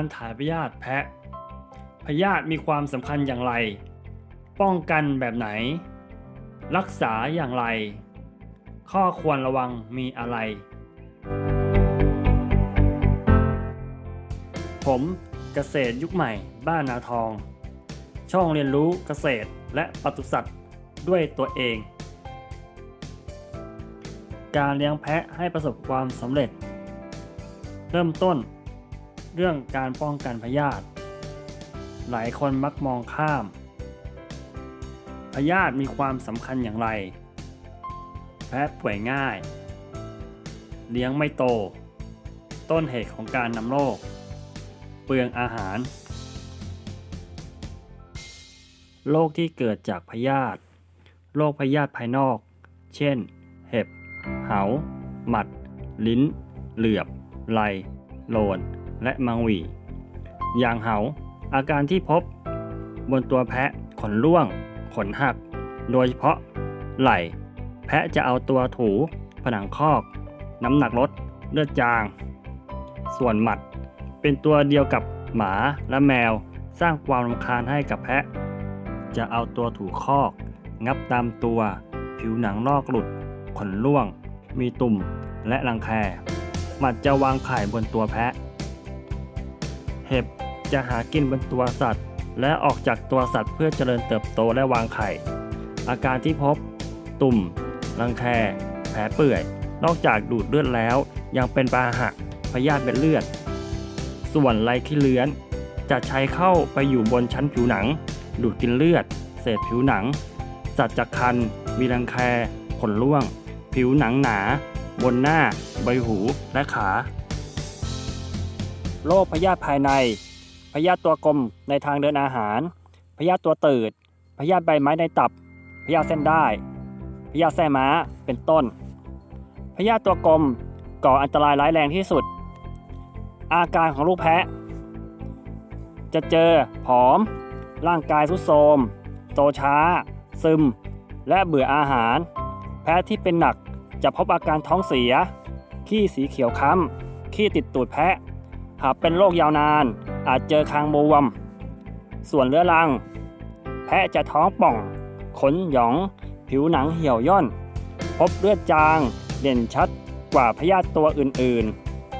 การถ่ายพยาธิแพะ พยาธิมีความสำคัญอย่างไร ป้องกันแบบไหน รักษาอย่างไร ข้อควรระวังมีอะไร ผมเกษตรยุคใหม่ บ้านนาทอง ช่องเรียนรู้เกษตรและปศุสัตว์ด้วยตัวเอง การเลี้ยงแพะให้ประสบความสำเร็จ เริ่มต้น เรื่องการป้องกันพยาธิหลายคนมักมองข้าม พยาธิมีความสำคัญอย่างไร แพะป่วยง่าย เลี้ยงไม่โต ต้นเหตุของการนำโรค เปลืองอาหาร โรคที่เกิดจากพยาธิ โรคพยาธิภายนอก เช่น เห็บ เหา หมัด ลิ้น เหลือบ ไหลโลน และมังหวีอย่างเหา อาการที่พบบนตัวแพะขนร่วง ขนหัก โดยเฉพาะไหล่ แพะจะเอาตัวถู ผนังคอก น้ำหนักลดเลือดจาง ส่วนหมัด เป็นตัวเดียวกับหมาและแมวสร้างความรำคาญให้กับแพะ จะเอาตัวถูคอก งับตามตัว ผิวหนังลอกหลุด ขนร่วง มีตุ่มและรังแค หมัดจะวางไข่บนตัวแพะ เห็บจะหากินบนตัวสัตว์ และออกจากตัวสัตว์เพื่อเจริญเติบโตและวางไข่ อาการที่พบ ตุ่ม รังแค แผลเปื่อย นอกจากดูดเลือดแล้ว ยังเป็นปาหะพยาธิเป็นเลือด ส่วนไรขี้เลื้อน จะใช้เข้าไปอยู่บนชั้นผิวหนัง ดูดกินเลือด เศษผิวหนัง สัตว์จากคัน มีรังแค ขนร่วง ผิวหนังหนา บนหน้า ใบหู และขา โรคพยาธิภายใน พยาธิตัวกลมในทางเดินอาหาร พยาธิตัวตืด พยาธิใบไม้ในตับ พยาธิเส้นได้ พยาธิแส้ม้า เป็นต้น พยาธิตัวกลมก่ออันตรายร้ายแรงที่สุด อาการของลูกแพะ จะเจอผอม ร่างกายทรุดโทรม โตช้า ซึม และเบื่ออาหาร แพะที่เป็นหนักจะพบอาการท้องเสีย ขี้สีเขียวค้ำ ขี้ติดตูดแพะ หากเป็นโรคยาวนาน อาจเจอคางบวม ส่วนเรื้อรัง แพะจะท้องป่อง ขนหยอง ผิวหนังเหี่ยวย่อน พบเลือดจาง เด่นชัดกว่าพยาธิตัวอื่น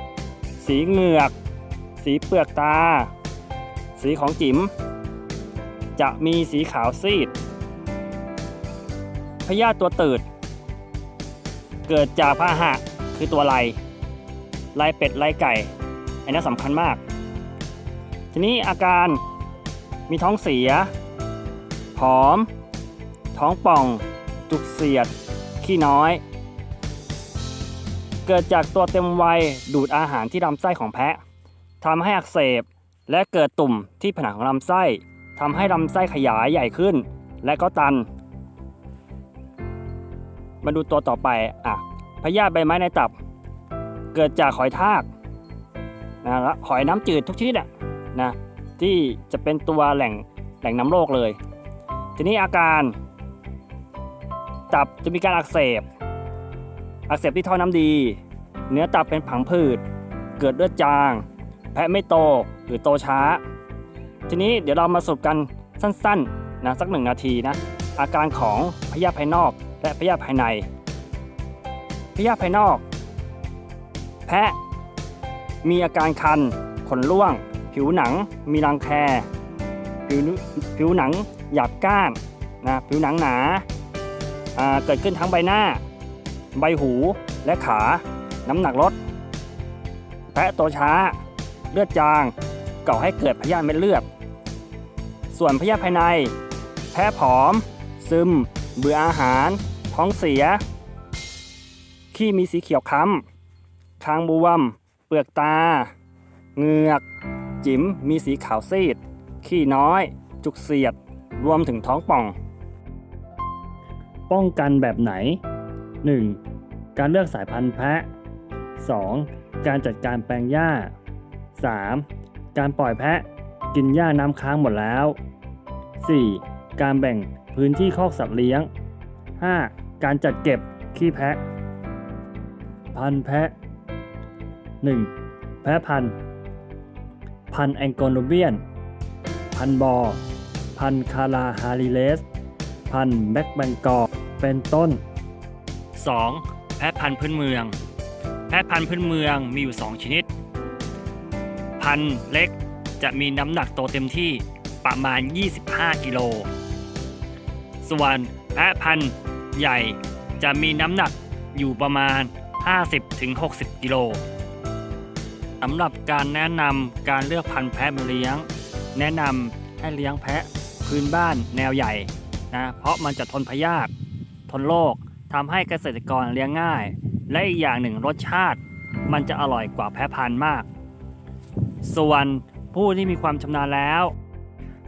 ๆ สีเหงือก สีเปลือกตา สีของจิ๋ม จะมีสีขาวซีด พยาธิตัวตืด เกิดจากพาหะคือตัวไรไรเป็ดไรไก่ นนี้สำคัญมาก ทีนี้อาการมีท้องเสีย ผอม ท้องป่อง จุกเสียด ขี้น้อย เกิดจากตัวเต็มวัยดูดอาหารที่ลำไส้ของแพะทำให้อักเสบและเกิดตุ่มที่ผนังของลำไส้ทำให้ลำไส้ขยายใหญ่ขึ้น และก็ตัน มาดูตัวต่อไปอะพยาธิใบไม้ในตับ เกิดจากหอยทาก นะหอยน้ำจืดทุกชนิดอะนะที่จะเป็นตัวแหล่งแหล่งน้ำโรคเลย ทีนี้อาการตับจะมีการอักเสบ อักเสบที่ท่อน้ำดี เนื้อตับเป็นผังผืด เกิดเลือดจาง แพะไม่โตหรือโตช้า ทีนี้เดี๋ยวเรามาสรุปกันสั้นๆนะสักหนึ่งนาทีนะอาการของพยาธิภายนอกและพยาธิภายในพยาธิภายนอก แพะ มีอาการคัน ขนร่วง ผิวหนัง มีรังแคผิวผิวหนังหยาบก้านนะผิวหนังหนาเกิดขึ้นทั้งใบหน้า ใบหูและขา น้ำหนักลดแพะโตช้า เลือดจางก่อให้เกิดพยาธิเม็ดเลือด ส่วนพยาธิภายใน แพ้ผอม ซึม เบื่ออาหาร ท้องเสีย ขี้มีสีเขียวค้ำคางบวม เปลือกตา เหงือก จิ๋มมีสีขาวซีด ขี้น้อย จุกเสียด รวมถึงท้องป่อง ป้องกันแบบไหน 1. การเลือกสายพันธุ์แพะ 2. การจัดการแปลงหญ้า 3. การปล่อยแพะกินหญ้าน้ำค้างหมดแล้ว 4. การแบ่งพื้นที่คอกสัตว์เลี้ยง 5. การจัดเก็บขี้แพะ พันธุ์แพะ 1. แพะพันธุ์พันธุ์แองโกโนเบียน พันธุ์บอ พันธุ์คาราฮาริเลส พันธุ์แบ็กแบงกอร์เป็นต้น 2. แพะพันธุ์พื้นเมือง แพะพันธุ์พื้นเมืองมีอยู่ 2 ชนิด พันธุ์เล็กจะมีน้ำหนักโตเต็มที่ประมาณ 25 กิโล ส่วนแพะพันธุ์ใหญ่จะมีน้ำหนักอยู่ประมาณ 50-60 กิโล สำหรับการแนะนำการเลือกพันธุ์แพะมาเลี้ยง แนะนำให้เลี้ยงแพะพื้นบ้านแนวใหญ่นะเพราะมันจะทนพยาธิทนโรคทำให้เกษตรกรเลี้ยงง่าย และอีกอย่างหนึ่งรสชาติ มันจะอร่อยกว่าแพะพันธุ์มาก ส่วนผู้ที่มีความชำนาญแล้ว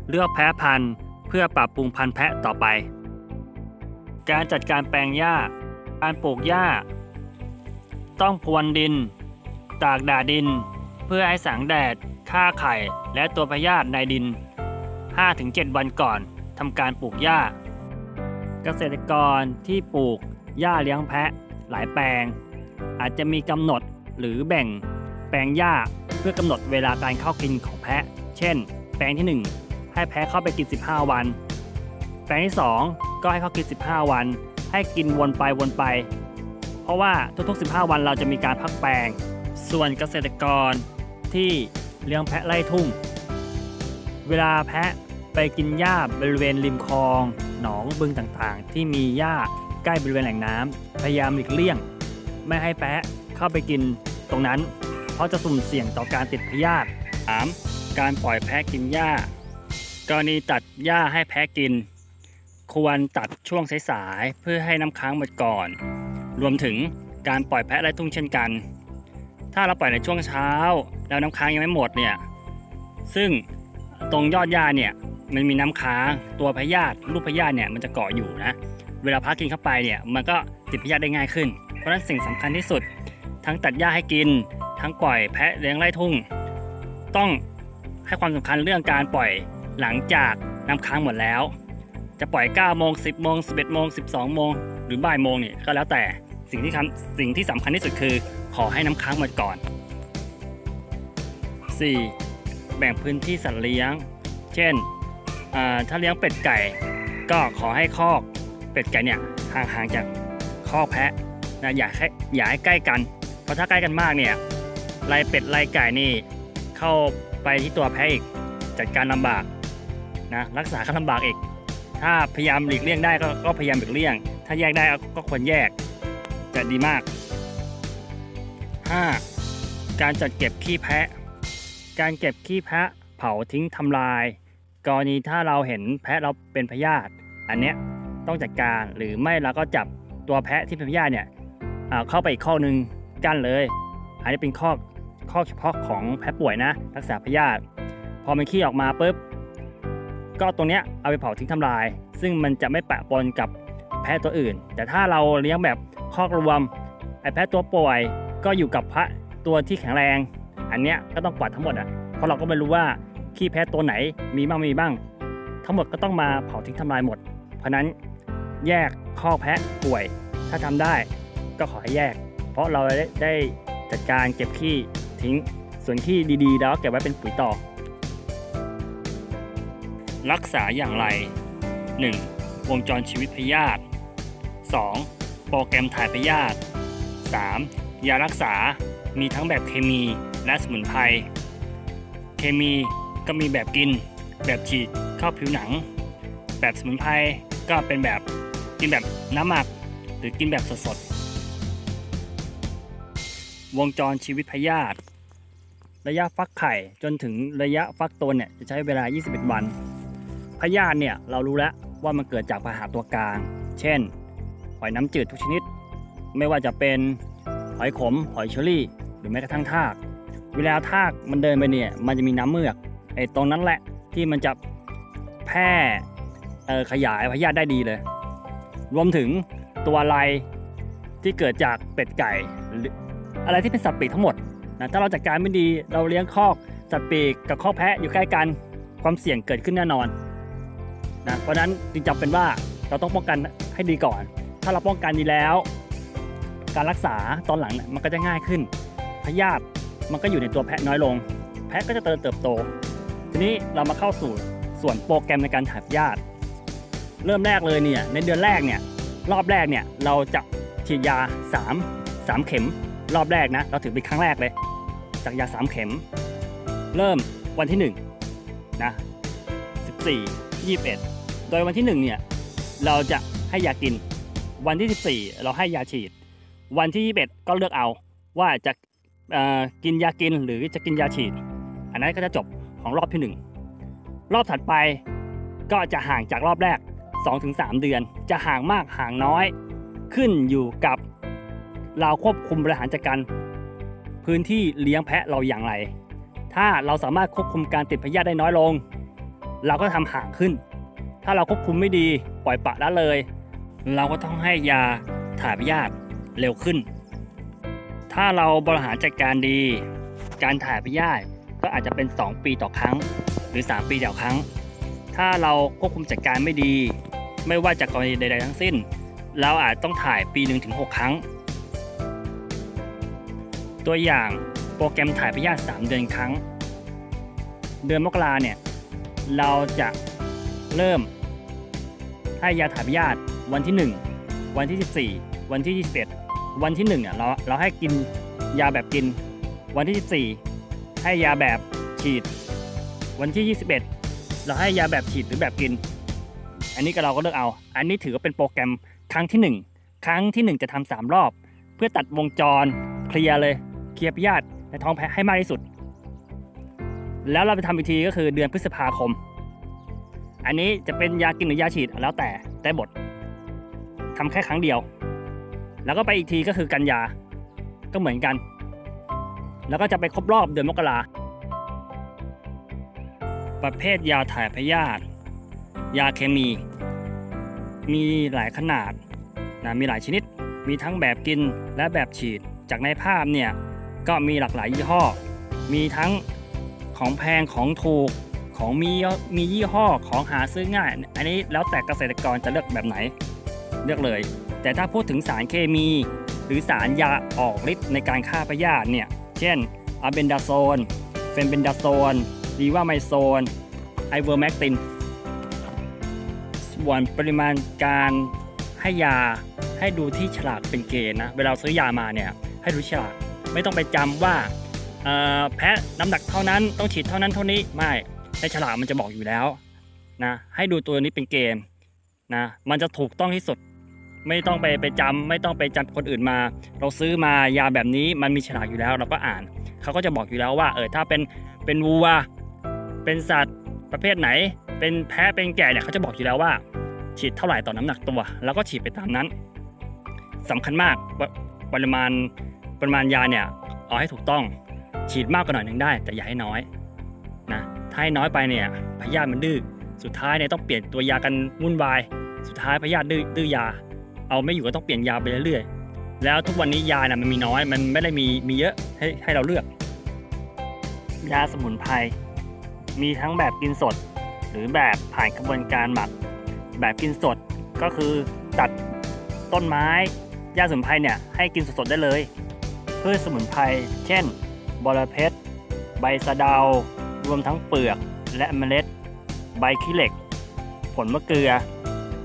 เลือกแพะพันธุ์เพื่อปรับปรุงพันธุ์แพะต่อไป การจัดการแปลงหญ้า การปลูกหญ้า ต้องพรวนดิน ตากแดดดิน เพื่อให้แสงแดดฆ่าไข่และตัวพยาธิในดิน 5-7 วันก่อนทำการปลูกหญ้า เกษตรกรที่ปลูกหญ้าเลี้ยงแพะหลายแปลง อาจจะมีกำหนดหรือแบ่งแปลงหญ้าเพื่อกำหนดเวลาการเข้ากินของแพะ เช่น แปลงที่ 1 ให้แพะเข้าไปกิน 15 วัน แปลงที่ 2 ก็ให้เขากิน 15 วัน ให้กินวนไปวนไป เพราะว่าทุกๆ 15 วันเราจะมีการพักแปลง ส่วนเกษตรกรที่เลี้ยงแพะไล่ทุ่ง เวลาแพะไปกินหญ้าบริเวณริมคลอง หนองบึงต่างๆ ที่มีหญ้าใกล้บริเวณแหล่งน้ำพยายามหลีกเลี่ยง ไม่ให้แพะเข้าไปกินตรงนั้น เพราะจะสุ่มเสี่ยงต่อการติดพยาธิ 3. การปล่อยแพะกินหญ้ากรณีตัดหญ้าให้แพะกิน ควรตัดช่วงสายๆเพื่อให้น้ำค้างหมดก่อน รวมถึงการปล่อยแพะไล่ทุ่งเช่นกัน ถ้าเราปล่อยในช่วงเช้า แล้วน้ำค้างยังไม่หมดเนี่ย ซึ่งตรงยอดหญ้าเนี่ยมันมีน้ำค้างตัวพยาธิลูกพยาธิเนี่ยมันจะเกาะอยู่นะ เวลาพักกินเข้าไปเนี่ยมันก็ติดพยาธิได้ง่ายขึ้น เพราะฉะนั้นสิ่งสำคัญที่สุด ทั้งตัดหญ้าให้กิน ทั้งปล่อยแพะเลี้ยงไร่ทุ่ง ต้องให้ความสำคัญเรื่องการปล่อยหลังจากน้ำค้างหมดแล้ว จะปล่อย9โมง10โมง11โมง12โมงหรือบ่ายโมงเนี่ยก็แล้วแต่ สิ่งที่ทำสิ่งที่สำคัญที่สุดคือ ขอให้น้ำค้างหมดก่อน 4. แบ่งพื้นที่สัตว์เลี้ยง เช่นถ้าเลี้ยงเป็ดไก่ ก็ขอให้คอกเป็ดไก่เนี่ยห่างๆจากคอกแพะนะอย่าให้อย่าให้ใกล้กัน เพราะถ้าใกล้กันมากเนี่ยลายเป็ดลายไก่นี่เข้าไปที่ตัวแพะอีกจัดการลำบากนะรักษาก็ลำบากอีก ถ้าพยายามหลีกเลี่ยงได้ก็ก็พยายามหลีกเลี่ยง ถ้าแยกได้ก็ควรแยก จะดีมาก 5. การจัดเก็บขี้แพะ การเก็บขี้แพะเผาทิ้งทำลาย กรณีถ้าเราเห็นแพะเราเป็นพยาธิอันเนี้ยต้องจัดการหรือไม่เราก็จับตัวแพะที่เป็นพยาธิเนี่ยเข้าไปอีกข้อหนึ่งกั้นเลย อันนี้เป็นข้อข้อเฉพาะของแพะป่วยนะ รักษาพยาธิพอมันขี้ออกมาปุ๊บก็ตรงเนี้ยเอาไปเผาทิ้งทำลาย ซึ่งมันจะไม่ปะปนกับแพะตัวอื่น แต่ถ้าเราเลี้ยงแบบ คอกรวม ไอ้แพะตัวป่วยก็อยู่กับพระตัวที่แข็งแรง อันเนี้ยก็ต้องกวาดทั้งหมดอะเพราะเราก็ไม่รู้ว่าขี้แพ้ตัวไหนมีบ้างไม่มีบ้าง ทั้งหมดก็ต้องมาเผาทิ้งทำลายหมด เพราะนั้นแยกข้อกแพะป่วย ถ้าทำได้ก็ขอให้แยก เพราะเราได้ได้จัดการเก็บขี้ทิ้งส่วนขี้ดีๆ แล้วเก็บไว้เป็นปุ๋ยต่อ รักษาอย่างไร 1. วงจรชีวิตพยาธิ 2. โปรแกรมถ่ายพยาธิ 3. ยารักษา มีทั้งแบบเคมีและสมุนไพร เคมีก็มีแบบกิน แบบฉีดเข้าผิวหนัง แบบสมุนไพรก็เป็นแบบกินแบบน้ำหมัก หรือกินแบบสดๆ วงจรชีวิตพยาธิ ระยะฟักไข่จนถึงระยะฟักตัวเนี่ยจะใช้เวลา 21 วัน พยาธิเนี่ยเรารู้แล้วว่ามันเกิดจากพาหะตัวกลาง เช่น อยน้ำจืดทุกชนิด ไม่ว่าจะเป็นหอยขมหอยเชอรี่ หรือแม้กระทั่งทาก เวลาทากมันเดินไปเนี่ยมันจะมีน้ำเมือกไอ้ตรงนั้นแหละที่มันจะแพร่ขยายพยาธิได้ดีเลย รวมถึงตัวอะไรที่เกิดจากเป็ดไก่หรืออะไรที่เป็นสัตว์ปีกทั้งหมดนะถ้าเราจัดการไม่ดีเราเลี้ยงคอกสัตว์ปีกกับคอกแพะอยู่ใกล้กันความเสี่ยงเกิดขึ้นแน่นอนนะเพราะนั้นจึงจำเป็นว่าเราต้องป้องกันให้ดีก่อน ถ้าเราป้องกันดีแล้ว การรักษาตอนหลังมันก็จะง่ายขึ้นพยาธิมันก็อยู่ในตัวแพะน้อยลง แพะก็จะเติบเติบโต ทีนี้เรามาเข้าสู่ส่วนโปรแกรมในการถ่ายพยาธิเริ่มแรกเลยเนี่ยในเดือนแรกเนี่ยรอบแรกเนี่ยเราจะฉีดยา 3 3 เข็ม รอบแรกนะเราถือเป็นครั้งแรกเลย จากยา 3 เข็ม เริ่มวันที่1นะ14 21 โดยวันที่1เนี่ยเราจะให้ยากิน วันที่ 14 เราให้ยาฉีด วันที่ 21 ก็เลือกเอาว่าจะกินยากินหรือจะกินยาฉีด อันนั้นก็จะจบของรอบที่ 1 รอบถัดไปก็จะห่างจากรอบแรก 2-3 เดือน จะห่างมากห่างน้อย ขึ้นอยู่กับเราควบคุมบริหารจัดการพื้นที่เลี้ยงแพะเราอย่างไร ถ้าเราสามารถควบคุมการติดพยาธิได้น้อยลง เราก็ทำห่างขึ้น ถ้าเราควบคุมไม่ดีปล่อยปะละเลย เราก็ต้องให้ยาถ่ายพยาธิเร็วขึ้น ถ้าเราบริหารจัดการดี การถ่ายพยาธิก็อาจจะเป็น 2 ปีต่อครั้ง หรือ 3 ปีต่อครั้ง ถ้าเราควบคุมจัดการไม่ดี ไม่ว่าจากกรณีใดๆทั้งสิ้น เราอาจต้องถ่ายปีหนึ่งถึง6ครั้ง ตัวอย่างโปรแกรมถ่ายพยาธิ3เดือนครั้ง เดือนมกราเนี่ยเราจะเริ่มให้ยาถ่ายพยาธิ วันที่ 1 วันที่ 14 วันที่ 21 วันที่1เนี่ยเราเราให้กินยาแบบกิน วันที่ 14 ให้ยาแบบฉีด วันที่ 21 เราให้ยาแบบฉีดหรือแบบกิน อันนี้ก็เราก็เลือกเอา อันนี้ถือว่าเป็นโปรแกรมครั้งที่ 1 ครั้งที่ 1 จะทำสามรอบ เพื่อตัดวงจรเคลียร์เลยเคลียร์พยาธิในท้องแพะให้มากที่สุด แล้วเราไปทำอีกทีก็คือเดือนพฤษภาคม อันนี้จะเป็นยากินหรือยาฉีดแล้วแต่ได้บท ทำแค่ครั้งเดียว แล้วก็ไปอีกทีก็คือกันยา ก็เหมือนกัน แล้วก็จะไปครบรอบเดือนมกราประเภทยาถ่ายพยาธิยาเคมี มีหลายขนาดนะมีหลายชนิด มีทั้งแบบกินและแบบฉีด จากในภาพเนี่ยก็มีหลากหลายยี่ห้อ มีทั้งของแพงของถูกของมีมียี่ห้อของหาซื้อง่าย อันนี้แล้วแต่เกษตรกรจะเลือกแบบไหน เลือกเลย แต่ถ้าพูดถึงสารเคมี หรือสารยาออกฤทธิ์ในการฆ่าพยาธิเนี่ย เช่นอะเบนดาโซน เฟนเบนดาโซนดีว่าไมโซน ไอเวอร์แมกติน ส่วนปริมาณการให้ยาให้ดูที่ฉลากเป็นเกณฑ์นะ เวลาซื้อยามาเนี่ยให้ดูฉลากไม่ต้องไปจำว่าแพะน้ำหนักเท่านั้นต้องฉีดเท่านั้นเท่านี้ไม่ในฉลากมันจะบอกอยู่แล้วนะให้ดูตัวนี้เป็นเกณฑ์นะมันจะถูกต้องที่สุด ไม่ต้องไปไปจำไม่ต้องไปจำคนอื่นมา เราซื้อมายาแบบนี้มันมีฉลากอยู่แล้วเราก็อ่าน เขาก็จะบอกอยู่แล้วว่าเออถ้าเป็นเป็นวัว เป็นสัตว์ประเภทไหน เป็นแพะเป็นแกะเนี่ยเขาจะบอกอยู่แล้วว่า ฉีดเท่าไหร่ต่อน้ำหนักตัว แล้วก็ฉีดไปตามนั้นสำคัญมากปปริมาณปริมาณยาเนี่ยเอาให้ถูกต้องฉีดมากกว่าหน่อยหนึ่งได้ แต่อย่าให้น้อยนะถ้าให้น้อยไปเนี่ยพยาธิมันดื้อสุดท้ายเนี่ยต้องเปลี่ยนตัวยากันวุ่นวาย สุดท้ายพยาธิดือดื้อยา เอาไม่อยู่ก็ต้องเปลี่ยนยาไปเรื่อยๆ แล้วทุกวันนี้ยาน่ะมันมีน้อย มันไม่ได้มีมีเยอะให้ให้เราเลือก ยาสมุนไพรมีทั้งแบบกินสด หรือแบบผ่านกระบวนการหมัก แบบกินสดก็คือตัดต้นไม้ยาสมุนไพรเนี่ยให้กินสดๆได้เลยพืชสมุนไพรเช่น บอระเพ็ดใบสะเดา รวมทั้งเปลือกและเมล็ด ใบขี้เหล็ก ผลมะเกลือ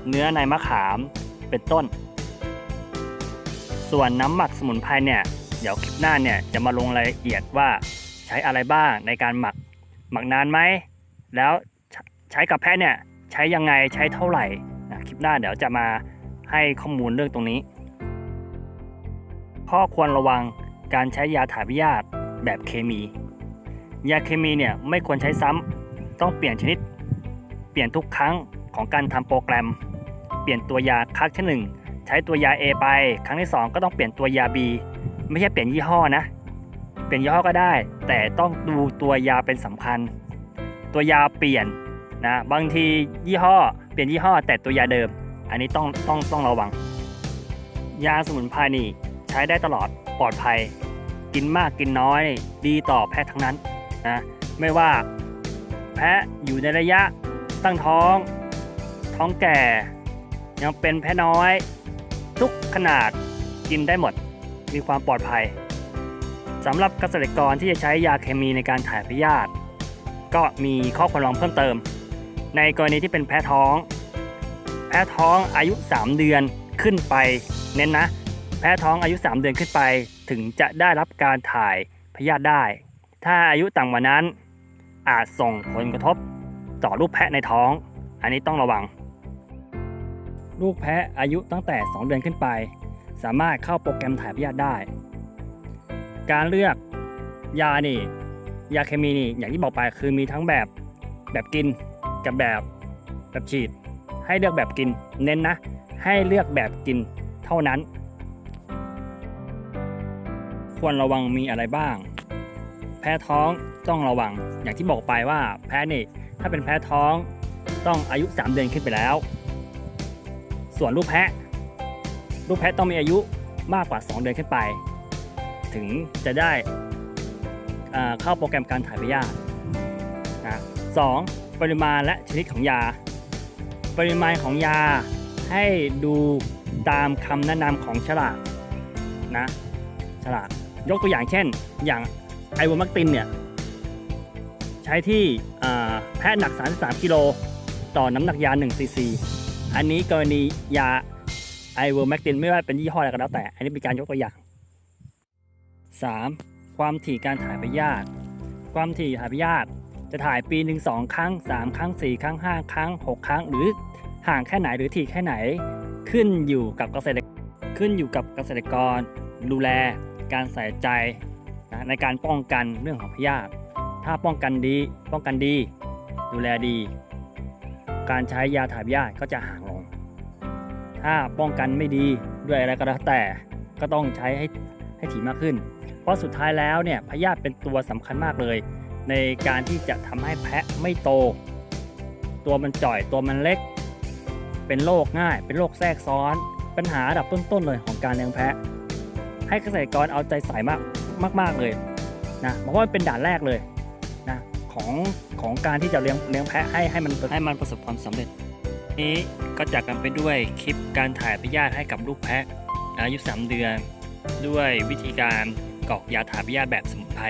เนื้อในมะขาม เป็นต้น ส่วนน้ำหมักสมุนไพรเนี่ยเดี๋ยวคลิปหน้าเนี่ยจะมาลงรายละเอียดว่าใช้อะไรบ้างในการหมัก หมักนานไหม แล้วใช้กับแพะเนี่ยใช้ยังไงใช้เท่าไหร่นะคลิปหน้าเดี๋ยวจะมาให้ข้อมูลเรื่องตรงนี้ ข้อควรระวังการใช้ยาถ่ายพยาธิแบบเคมี ยาเคมีเนี่ยไม่ควรใช้ซ้ำต้องเปลี่ยนชนิด เปลี่ยนทุกครั้งของการทำโปรแกรม ปลี่ยนตัวยาครั้งที่หนึ่งใช้ตัวยา A ไป ครั้งที่ 2 ก็ต้องเปลี่ยนตัวยา B ไม่ใช่เปลี่ยนยี่ห้อนะ เปลี่ยนยี่ห้อก็ได้ แต่ต้องดูตัวยาเป็นสำคัญ ตัวยาเปลี่ยนนะบางทียี่ห้อ เปลี่ยนยี่ห้อ แต่ตัวยาเดิม อันนี้ต้องต้องต้องระวัง ยาสมุนไพรนี่ใช้ได้ตลอดปลอดภัย กินมากกินน้อยดีต่อแพะทั้งนั้นนะไม่ว่าแพะอยู่ในระยะตั้งท้อง ท้องแก่ ยังเป็นแพะน้อย ทุกขนาดกินได้หมด มีความปลอดภัยสำหรับเกษตรกรที่จะใช้ยาเคมีในการถ่ายพยาธิก็มีข้อควรระวังเพิ่มเติม ในกรณีที่เป็นแพ้ท้อง แพ้ท้องอายุ 3 เดือนขึ้นไปเน้นนะ แพ้ท้องอายุ 3 เดือนขึ้นไป ถึงจะได้รับการถ่ายพยาธิได้ ถ้าอายุต่ำกว่านั้น อาจส่งผลกระทบต่อลูกแพะในท้อง อันนี้ต้องระวัง ลูกแพะอายุตั้งแต่ 2 เดือนขึ้นไป สามารถเข้าโปรแกรมถ่ายพยาธิได้ การเลือกยานี่ ยาเคมีนี่อย่างที่บอกไปคือมีทั้งแบบแบบกินกับแบบแบบฉีด ให้เลือกแบบกินเน้นนะ ให้เลือกแบบกินเท่านั้น ควรระวังมีอะไรบ้าง แพ้ท้องต้องระวังอย่างที่บอกไปว่าแพ้นี่ถ้าเป็นแพ้ท้องต้องอายุ 3 เดือนขึ้นไปแล้ว ส่วนลูกแพะ ลูกแพะต้องมีอายุมากกว่า 2 เดือนขึ้นไป ถึงจะได้เข้าโปรแกรมการถ่ายพยาธินะสองปริมาณและชนิดของยา ปริมาณของยาให้ดูตามคำแนะนำของฉลากนะฉลากยกตัวอย่างเช่น อย่างไอโวมักตินเนี่ยใช้ที่แพะหนัก 33 กิโลต่อน้ำหนักยา1ซีซี อันนี้กรณียาไอโวแมกตินไม่ว่าเป็นยี่ห้ออะไรก็แล้วแต่ อันนี้เป็นการยกตัวอย่าง 3. ความถี่การถ่ายพยาธิความถี่ถ่ายพยาธิจะถ่ายปีหนึ่งสองครั้ง 3 ครั้ง 4 ครั้ง 5 ครั้ง 6 ครั้ง หรือห่างแค่ไหนหรือถี่แค่ไหน ขึ้นอยู่กับเกษตรขึ้นอยู่กับเกษตรกร ดูแล การใส่ใจนะในการป้องกันเรื่องของพยาธิถ้าป้องกันดี ป้องกันดี ดูแลดี การใช้ยาถ่ายพยาธิก็จะห่างลง ถ้าป้องกันไม่ดีด้วยอะไรก็แล้วแต่ก็ต้องใช้ให้ให้ถี่มากขึ้น เพราะสุดท้ายแล้วเนี่ยพยาธิเป็นตัวสำคัญมากเลย ในการที่จะทำให้แพะไม่โต ตัวมันจ่อยตัวมันเล็ก เป็นโรคง่าย เป็นโรคแทรกซ้อน ปัญหาอันดับต้นๆเลยของการเลี้ยงแพะ ให้เกษตรกรเอาใจใส่มากมากๆเลยนะเพราะว่ามันเป็นด่านแรกเลยนะ ของของการที่จะเลี้ยงเลี้ยงแพะให้ให้มันให้มันประสบความสำเร็จ นี้ก็จากกันไปด้วยคลิปการถ่ายพยาธิให้กับลูกแพะ อายุ 3 เดือน ด้วยวิธีการกรอกยาถ่ายพยาธิแบบสมุนไพร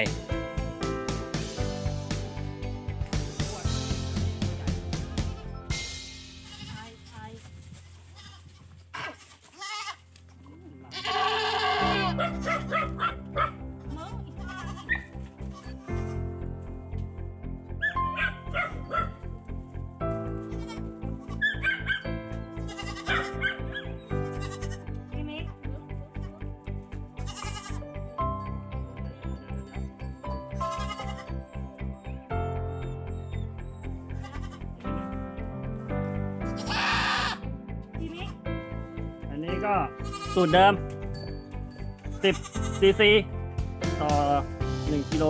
นี้ก็สูตรเดิม 10ซีซีต่อ 1กิโล